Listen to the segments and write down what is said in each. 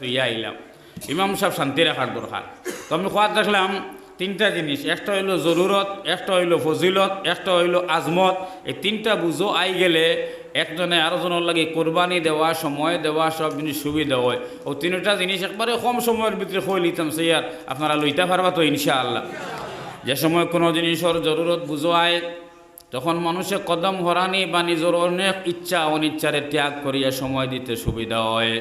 তুইয়া আইলাম। ইমাম সাহেব শান্তি রাখার দরকার তো আমি খোয়ার দেখলাম, তিনটা জিনিস একটা হইল জরুরত একটা হইল ফজিলত, একটা হইল আজমত। এই তিনটা বুঝো আই গেলে একজনে আরেকজনের লাগে কোরবানি দেওয়া সময় দেওয়া সব জিনিস সুবিধা হয়। ও তিনটা জিনিস একবারে কম সময়ের ভিতরে হয়ে লিতাম সেইয়ার আপনারা লইতে পারবা তো ইনশাআল্লাহ। যে সময় কোনো জিনিসের জরুরত বুঝো আয় তখন মানুষে কদম হরানি বা নিজের অনেক ইচ্ছা অনিচ্ছারে ত্যাগ করিয়া সময় দিতে সুবিধা হয়।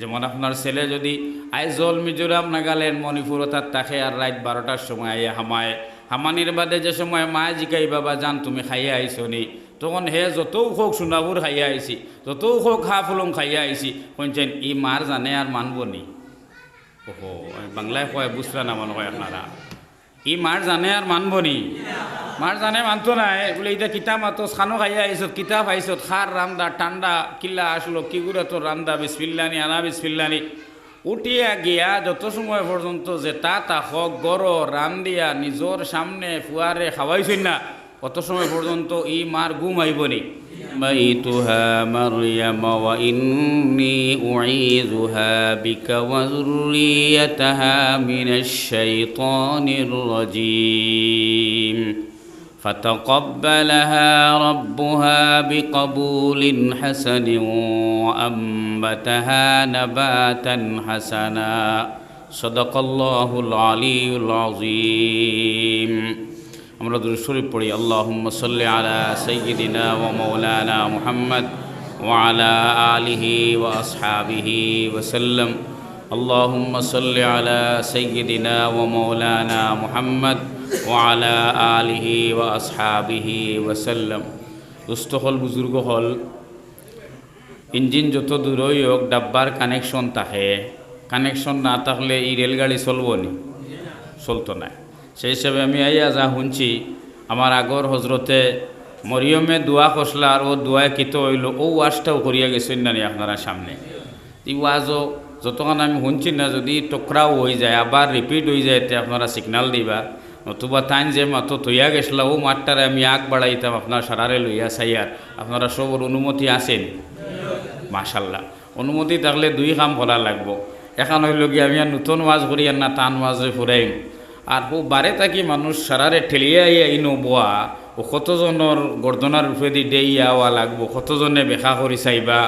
যেমন আপনার ছেলে যদি আইজল মিজোরাম নাগাল্যান্ড মণিপুর, তার তাকে আর রাত বারোটার সময় আইয়া হামায়। হামানির বাদে যে সময় মায় জিকাই বাবা যান, তুমি খাইয়া আইছো নি তখন হে যতও হোক সোনাবুর খাইয়া আইছি যতও হোক হা ফুলং খাইয়া আইছি কইছেন ই মার জানে আর মানব নি আমি বাংলায় কয় বুঝলা না মনে হয় আপনারা? ই মার জানে আর মানব নি মার জানে মানতো নাই। বলে এটা কিতাব মাতো খানো খাইয়া আইসত কিতাব আইসত খার রান্দা ঠান্ডা কিল্লা আসলো কিগুরা তোর রান্দা বিসমিল্লানি আনা বিসমিল্লানি উঠিয়া গিয়া যত সময় পর্যন্ত যে তা তা হক গড় রান্দিয়া নিজর সামনে ফুয়ারে খাওয়াইছেন না কত সময় পর্যন্ত ই মার ঘুম আইবনি بيتها مريم وإني أعيذها بك وذريتها من الشيطان الرجيم فتقبلها ربها بقبول حسن وأنبتها نباتا حسنا صدق الله العلي العظيم আমরা দুরুদ পড়ি আল্লাহ সাল্লি আলা সাইয়্যিদিনা ওয়া মাওলানা মুহাম্মদ ওয়া আলা আলিহি ওয়া আসহাবিহি ওয়া সাল্লাম। আল্লাহুম্মা সাল্লি আলা সাইয়্যিদিনা ওয়া মাওলানা মুহাম্মদ ওয়া আলিহি ওয়া আসহাবিহি ওয়া সাল্লাম। দুস্থ হল, বুজুর্গ হল, ইঞ্জিন যত দূরই হোক, ডাব্বার কানেকশন থাকে কানেকশন না থাকলে এই রেলগাড়ি চলব নি? চলতো না। সেই হিসাবে আমি আইয়া যা শুনছি আমার আগর হজরতে মরিয়মে দোয়া কষলা আর ও দোয়ায় কিত হইল ও ওয়াজটাও করিয়া গেছেন না আপনারা সামনে। এই ওয়াজও যতক্ষণ আমি শুনছি না, যদি টকরাও হয়ে যায় আবার রিপিট হয়ে যায় তে আপনারা সিগনাল দিবা। নতুবা তাইন যে মাতো তৈয়া গেছিলা ও মাঠটারে আমি আগ বাড়াইতাম আপনার সারারে লইয়া চাইয়ার আপনারা সবর অনুমতি আছেন? মাশাল্লাহ। অনুমতি থাকলে দুই কাম করা লাগবো। এখন হইল কি আমি আর নতুন ওয়াজ করি আর না টান ওয়াজে ফুরাইম আর ও বারে থাকি মানুষ সারারে ঠেলিয়া ইয়া ইনো বোয়া ও কতজনের গর্দনার রূপে দি দেইয়া ওয়া লাগবো কতজনে বেখা করি চাইবা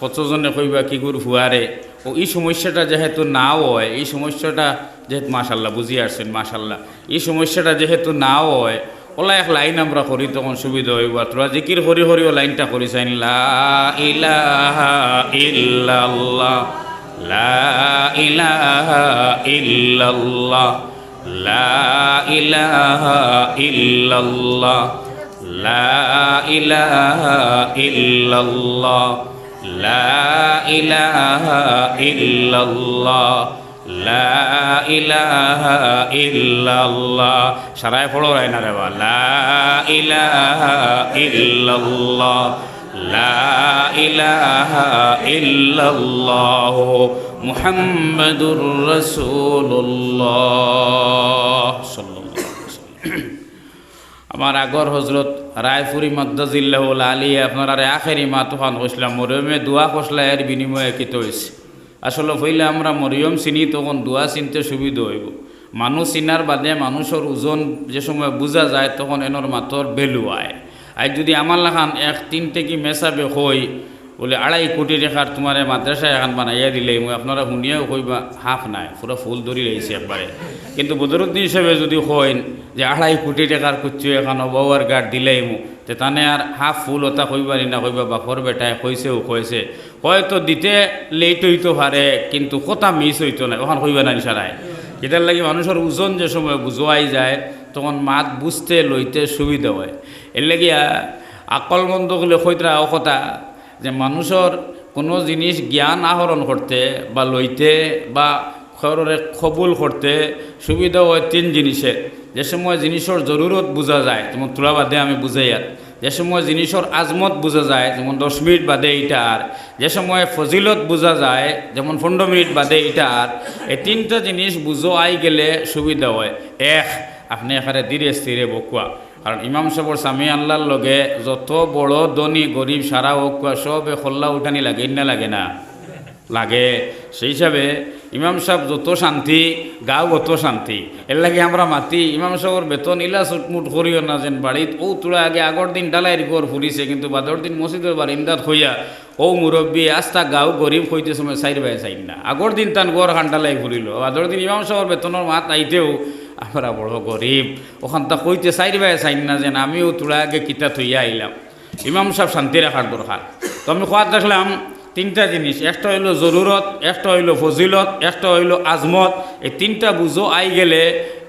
কতজনে কইবা কি গুর হুয়ারে ও এই সমস্যাটা যেহেতু না হয়, এই সমস্যাটা যেহেতু মাশাল্লাহ বুঝি আসছেন মাশাল্লাহ। এই সমস্যাটা যেহেতু না হয় ওলা এক লাইন আমরা করি তখন সুবিধা হইব। তোরা জিকির হরি হরি ও লাইনটা করি চাইন লা ইলাহা ইল্লাল্লাহ, লা ইলাহা ইল্লাল্লাহ। লা ইলাহা ইল্লাল্লাহ, লা ইলাহা ইল্লাল্লাহ, লা ইলাহা ইল্লাল্লাহ, লা ইলাহা ইল্লাল্লাহ। সারায় পড়ো রায় না রে বা লা ইলাহা ইল্লাল্লাহ, লা ইলাহা ইল্লাল্লাহ। মুহাম্মাদুর ওয়াসাল্লাম। আমার আগর হজরত রায়পুরি মদ্দাজিল্লাহুল আলী আপনার আখেরি মা তুফান কইসলাম মরিয়মে দোয়া কষলা এর বিনিময়ে কিত হয়েছে আসলে হইলে আমরা মরিয়ম চিনি, তখন দোয়া চিনতে সুবিধা হইব। মানুষ চিনার বাদে মানুষের ওজন যে সময় বোঝা যায়, তখন এনর মাতর বেলু আয়। আর যদি আমার লাখান এক তিন থেকে মেসাবে হই বলে, আড়াই কোটি রেখার তোমার মাদ্রাসায় এখন বানাইয়া দিলে মই আপনারা শুনিয়াও কইবা, হাফ নাই, পুরো ফুল ধরি রয়েছে একবারে। কিন্তু বদরুদ্দিন হিসেবে যদি কইন যে, আড়াই কোটি টাকার কুচ্ছু এখন বউয়ার গাট দিলেই মু, তে তানে আর হাফ ফুল ওটা কইবারি না কইবা বাপর বেটায় কইছেও কইছে। হয়তো দিতে লেট হইতো পারে, কিন্তু কথা মিস হইতো না। ওখান কইবা না ইশারায়। এটার লাগি মানুষের ওজন যে সময় বুঝোয়াই যায়, তখন মাত বুঝতে লইতে সুবিধা হয়। এর লাগি আকল বন্ধ করলে কইতরা ও কথা যে মানুষের কোনো জিনিস জ্ঞান আহরণ করতে বা লইতে বা খবরে কবুল করতে সুবিধা হয় তিন জিনিসের যে সময় জিনিসের জরুরত বোঝা যায়, যেমন তোলা বাদে আমি বুঝাই আর যে সময় জিনিসের আজমত বোঝা যায়, যেমন দশ মিনিট বাদে এইটা আর যে সময় ফজিলত বোঝা যায়, যেমন পনেরো মিনিট বাদে এইটা আর এই তিনটা জিনিস বুঝো আই গেলে সুবিধা হয়। এক, আপনি এখানে ধীরে স্থিরে বকুয়া কারণ ইমাম সাহর স্বামী আল্লাহর লগে যত বড় ধনী গরিব সারা হোক সবে খোল্লা উঠানি লাগে না লাগে না। লাগে। সেই হিসাবে ইমাম সাহেব যত শান্তি, গাও অত শান্তি। এর লাগে আমরা মাতি, ইমাম সাহেবের বেতন ইলা চুটমুট করিও না যেন বাড়িত ও তোরা আগে আগর দিন ডালাই রিকর ফুরিছে কিন্তু বাদর দিন মসজিদের বারিন্দাত হইয়া ও মুরব্বী আস্তা গাও গরিব হইতে সময় সাইড বাই সাইড না। আগর দিন তান গড় খান্ডালাই ফুরিল বাদর দিন ইমাম সাহেবের বেতনের মাত আইতেও আমরা বড় গরিব। ওখান তা কইতে বাই সাইড না যেন আমিও তোরা আগে কিতা থইয়া আইলাম। ইমাম সাহেব শান্তি রাখার দরকার। তো আমি খোয়াত দেখলাম তিনটা জিনিস, একটা হইল জরুরত, একটা হইল ফজিলত, একটা হইল আজমত। এই তিনটা বুঝো আই গেলে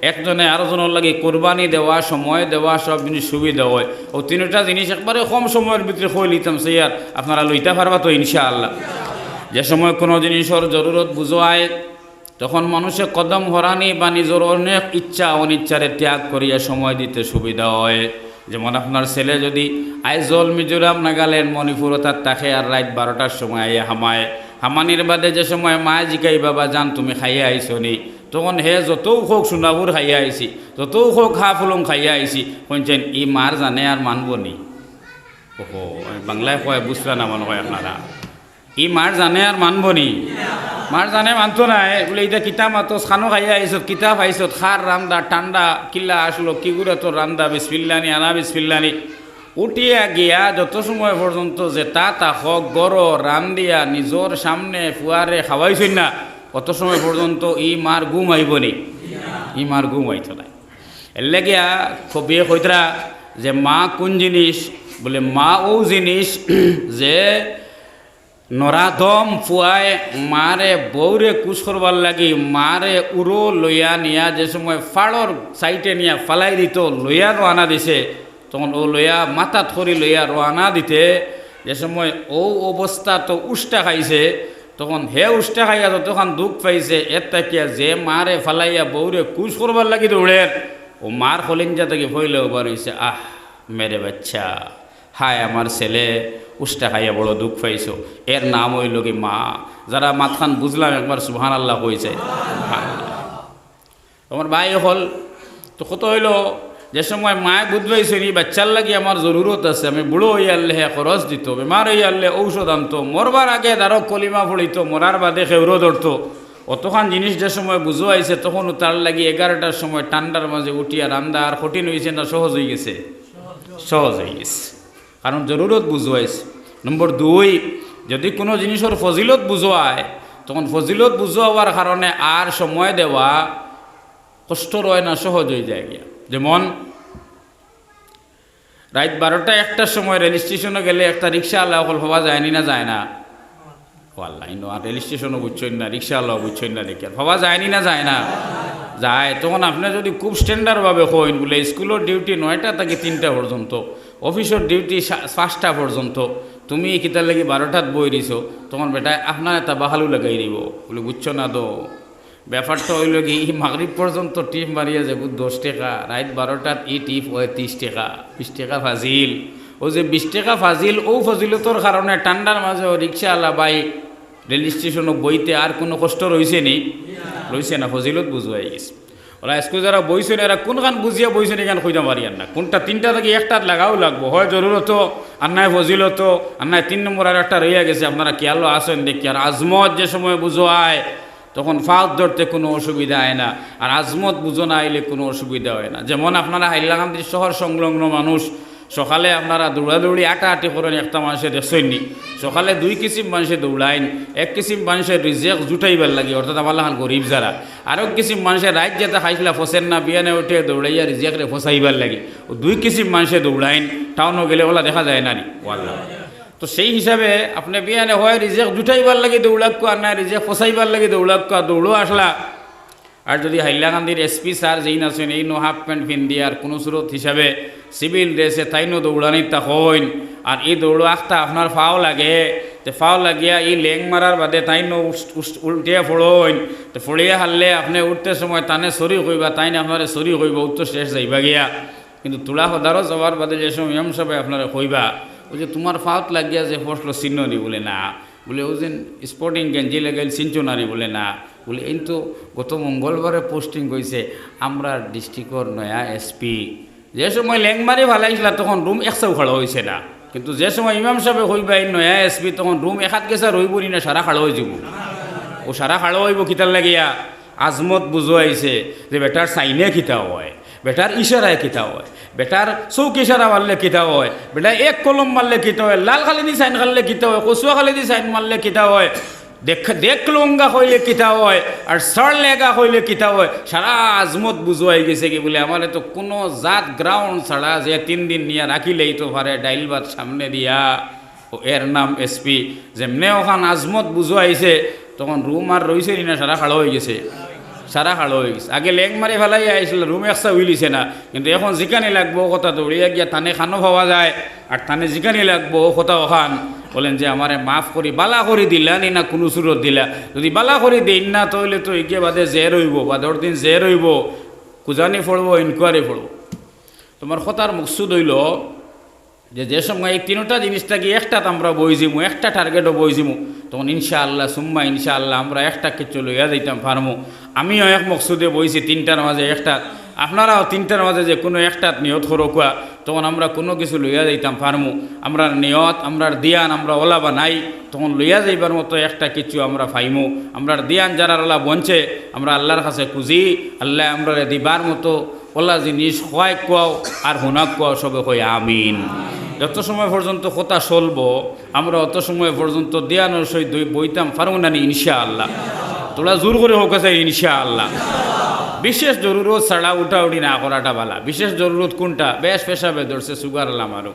একজনে আরেকজনের লাগে কোরবানি দেওয়া, সময় দেওয়া, সব জিনিস সুবিধা হয়। ও তিনটা জিনিস একবারে কম সময়ের ভিতরে কই লিতাম সেইয়ার আপনারা লইতে পারবা তো ইনশাআল্লাহ। যে সময় কোনো জিনিসের জরুরত বুঝো আয় তখন মানুষের কদম হরানি বা নিজের অনেক ইচ্ছা, অনিচ্ছারে ত্যাগ করিয়া সময় দিতে সুবিধা হয়। যেমন আপনার ছেলে যদি আইজল মিজোরাম নাগালেন মণিপুর তার তাকে আর রাত বারোটার সময় আইয়া হামায়। হামানির বাদে যে সময় মায় জিকাই বাবা যান, তুমি খাইয়া আইছো নি। তখন হে যতও হোক সোনাপুর খাইয়া আইছি যতও হোক খা ফুলং খাইয়া আইছি কইছেন, ই মার জানে আর মানব নি। ওহো, বাংলায় কয়, বুঝলা না মনে হয় আপনারা? ই মার জানে আর মানব নি? মার জানে মানতো নাই। বলে এটা কিতা মাতো খানো খাইয়া আইসত কিতাব আইসত খার রান্দা ঠান্ডা কিল্লা আসলো কি করে তোর রান্দা বিসপিল্লানি আনা বিসপিল্লানি উঠিয়া গিয়া যত সময় পর্যন্ত যে তা তা হক গড় রান্দিয়া নিজর সামনে ফুয়ারে খাওয়াইছই না কত সময় পর্যন্ত ই মার গুম আইব নি। ই মার গুম আইত নাই এর লাগিয়া কবিয়ে কইতরা যে, মা কোন জিনিস বলে, মা ও জিনিস যে নরাধম ফুয়ায়, মারে বৌরে কুচ করবার লাগি, মারে উড়ো লইয়া নিয়া যে সময় ফাড়র সাইটে নিয়া ফালাই দিত, লইয়া রোয়ানা দিছে, তখন ও লইয়া মাথাত করি লইয়া রোয়ানা দিতে, যে সময় ও অবস্থা তো উষ্টা খাইছে, তখন হে উষ্টা খাইয়া তো তখন দুঃখ পাইছে, এর তাকিয়া যে মারে ফালাইয়া বৌরে কুচ করবার লাগি দৌড়ে ও মার হলিঞ্জা থেকে ফইলে ওবার হইছে, আহ, মেরে বাচ্চা, হায় আমার ছেলে উষ্টা খাইয়া বড় দুঃখ পাইছো। এর নাম হইল কি মা। যারা মাতখান বুঝলাম, একবার সুহান আল্লাহ কইছে তোমার ভাই হল, তো কত হইল, যে সময় মায় বুঝবাইছে নি, বাচ্চার লাগি আমার জরুরত আছে। আমি বুড়ো হই আনলে হে খরচ দিত, বেমার হই আনলে ঔষধ আনতো। মরবার আগে দ্বারো কলিমা পড়িত মরার বাদে খেউরো ধরতো। অতখান জিনিস যে সময় বুঝো আইছে তখন তার লাগি এগারোটার সময় ঠান্ডার মাঝে উঠিয়া রান্দা আর কঠিন হয়েছে না, সহজ হয়ে গেছে। সহজ হয়ে গেছে। কারণ জরুরত বুঝোয়াইছে নম্বর দুই, যদি কোনো জিনিসের ফজিলত বুঝোয়ায় তখন ফজিলত বুঝোয়ার কারণে আর সময় দেওয়া কষ্ট রয় না সহজ হয়ে যায় গিয়া। যেমন রাত বারোটা একটার সময় রেল স্টেশনে গেলে একটা রিক্সা আল্লাহ অকল হওয়া যায়নি না যায় না? আল্লাহ আর রেল স্টেশনও বুঝছেন না রিক্সা আল্লাহ বুঝছেন না দেখি হওয়া যায়নি না যায় না? যায়। তখন আপনি যদি খুব স্ট্যান্ডার্ডভাবে হইন বলে স্কুলের ডিউটি নয়টা থেকে তিনটা পর্যন্ত অফিসের ডিউটি পাঁচটা পর্যন্ত তুমি কিতার লাগি বারোটাত বই দিছো তখন বেটা আপনার এটা বাহালু লাগাই দিব। বলে বুঝছ না তো ব্যাপারটা হইল কি ই মাগরিব পর্যন্ত টিপ মারিয়া যাব দশ টাকা। রাত বারোটাত ই টিপ হয় ত্রিশ টাকা বিশ টাকা ফাজিল। ও যে বিশ টাকা ফাজিল ও ফজিলতর কারণে ঠান্ডার মাঝে রিক্সা আলা বাইক রেল স্টেশনও বইতে আর কোনো কষ্ট রয়েছে নি? রয়েছে না, ফজিলত বুঝুয়াই গেছে। ওরা স্কুল যারা বইছেন এরা কোনখান বুঝিয়া বইছেন এখান খুঁজা পারি আর না? কোনটা তিনটা থেকে একটা লাগাও লাগবো। হয় জরুরত, আর নাই ফজিলত, আর নাই তিন নম্বর আর একটা রইয়া গেছে, আপনারা খেয়ালও আসেন দেখি। আর আজমত যে সময় বুঝো আয়, তখন ফাঁক ধরতে কোনো অসুবিধা হয় না। আর আজমত বুঝো না আইলে কোনো অসুবিধা হয় না। যেমন আপনারা হাইলাকান্দি শহর সংলগ্ন মানুষ সকালে আপনারা দৌড়াদৌড়ি আটা আটি করেন একটা মানুষের দেখছেননি সকালে দুই কিসিম মানুষে দৌড়াইন, এক কিসিম মানুষের রিজেক জুটাইবার লাগে, অর্থাৎ আমার লাগান গরিব যারা। আরও কিসিম মানুষের রাত যেতে খাইছিলা ফসেন না, বিয়ানে উঠে দৌড়াইয়া রিজেকরে ফসাইবার লাগে। ও দুই কিসিম মানুষে দৌড়াইন, টাউনও গেলে ওলা দেখা যায় না নি। তো সেই হিসাবে আপনি বিয়ানে হয় রিজেক জুটাইবার লাগে দৌড়াক্কু, আর না রিজেক ফসাইবার লাগে দৌড়াক্কু, আর দৌড়ো আসলা আর যদি হাইলাকান্দির এসপি স্যার যেই আছেন, এই নো হাফ প্যান্ট ফিন্দি আর কোনো সুরত হিসাবে সিভিল ড্রেসে তাইনো দৌড়ানির তা হইন। আর এই দৌড়ো আখটা আপনার ফাও লাগে। তে ফাও লাগিয়া এই লেং মারার বাদে তাইনো উল্টিয়া ফোড়ইন। তো ফড়িয়া হারলে আপনি উঠতে সময় তানে সরি কইবা, তাইনে আপনারে সরি কইবা, উত্তর শেষ যাইবা গিয়া। কিন্তু তুলা সদারও যাওয়ার বাদে যে সময় এম সবাই আপনারা কইবা ওই যে তোমার ফাউত লাগিয়া যে ফসল চিহ্ন নি বলে না। বলে ও যে স্পোর্টিং গেঞ্জি লাগাইল চিনচনারি বলে না। বলে, এই তো গত মঙ্গলবারে পোস্টিং কইছে, আমরা ডিস্ট্রিক্টর নয়া এসপি যে সময় ল্যাংমারি ভালাইছিল, তখন রুম একশো খাড়া হয়েছে না। কিন্তু যে সময় ইমাম সাহেব হইবা এই নয়া এসপি তখন রুম এখাত গেছে রইব না সারা খাড়ো হয়ে যাব। ও সারা খাড়ো হইব কিতার লাগিয়া আজমত বুঝোয়াইছে যে বেটার সাইনে কিতা হয় বেটার ইশারায় কিতা হয় বেটার চৌক ইশারা মারলে কিতা হয় বেটা এক কলম মারলে কিতা হয়, লাল খালি দি সাইন খাললে কিতা হয় কচুয়া খালি দি সাইন মারলে কিতা হয়। দেখ দেখ লঙ্গা হইলে কিতা হয় আর সর লেগা হইলে কিতা হয়? সারা আজমত বুঝোয়াই গেছে কি বলে, আমার তো কোনো জাত গ্রাউন্ড ছাড়া যে তিন দিন নিয়ে রাখিলেই তো পারে ডাইল ভাত সামনে দিয়া। ও এর নাম এসপি যেমনে ওখান আজমত বুঝোয়াইছে, তখন রুম আর রইছে না সারা খাড়ো হয়ে গেছে। সারা খাড়ো হয়ে গেছে। আগে লেগ মারি ফেলাই আইছিল, রুম একসা উইলিছে না। কিন্তু এখন জিকানি লাগবো কথা দৌড়িয়া গিয়া তানে খানো পাওয়া যায়। আর তানে জিকানি লাগবো কথা ওখান। বলেন যে, আমারে মাফ করি, বালা করে দিলা, নি না কোনো সুরত দিলা। যদি বালা করে দিন না, তাহলে তো একে বাদে জে রইব বা দশ দিন জে রইব। কুজানি পড়ব ইনকোয়ারি পড়ব তোমার কথার মকসুদ হইল যে যে সময় এই তিনটা জিনিসটাকে একটাত আমরা বইজিমু একটা টার্গেটও বইজিমু তখন ইনশাআল্লাহ, সুম্মা ইনশাআল্লাহ আমরা একটা কিছু লইয়া দিতাম পারমু আমিও এক মকসুদে বইছি, তিনটার মাঝে একটা আপনারাও তিনটার মাঝে যে কোনো একটা নিয়ত হরকুয়া তখন আমরা কোনো কিছু লইয়া যাইতাম, পারমু। আমরা নিয়ত আমরা দিয়ান, আমরা ওলা বা নাই, তখন লইয়া যাইবার মতো একটা কিছু আমরা ফাইমু আমরা দিয়ান যারা ওলা বঞ্চে, আমরা আল্লাহর কাছে খুঁজি, আল্লাহ আমরা দিবার মতো, ওলা জিনিস খোয়াই কোয়াও আর হুনাক কোয়াও সবে কই, আমিন। যত সময় পর্যন্ত কথা চলবো, আমরা অত সময় পর্যন্ত দেয়ানোর সহিত বইতাম পারব না ইনশা আল্লাহ তোরা জোর করে হোক আছে ইনশা আল্লাহ বিশেষ জরুরত ছাড়া উঠা উঠি না করাটা বালা। বিশেষ জরুরত কোনটা? বেশ পেশাবে ধরছে সুগার আলাম আরও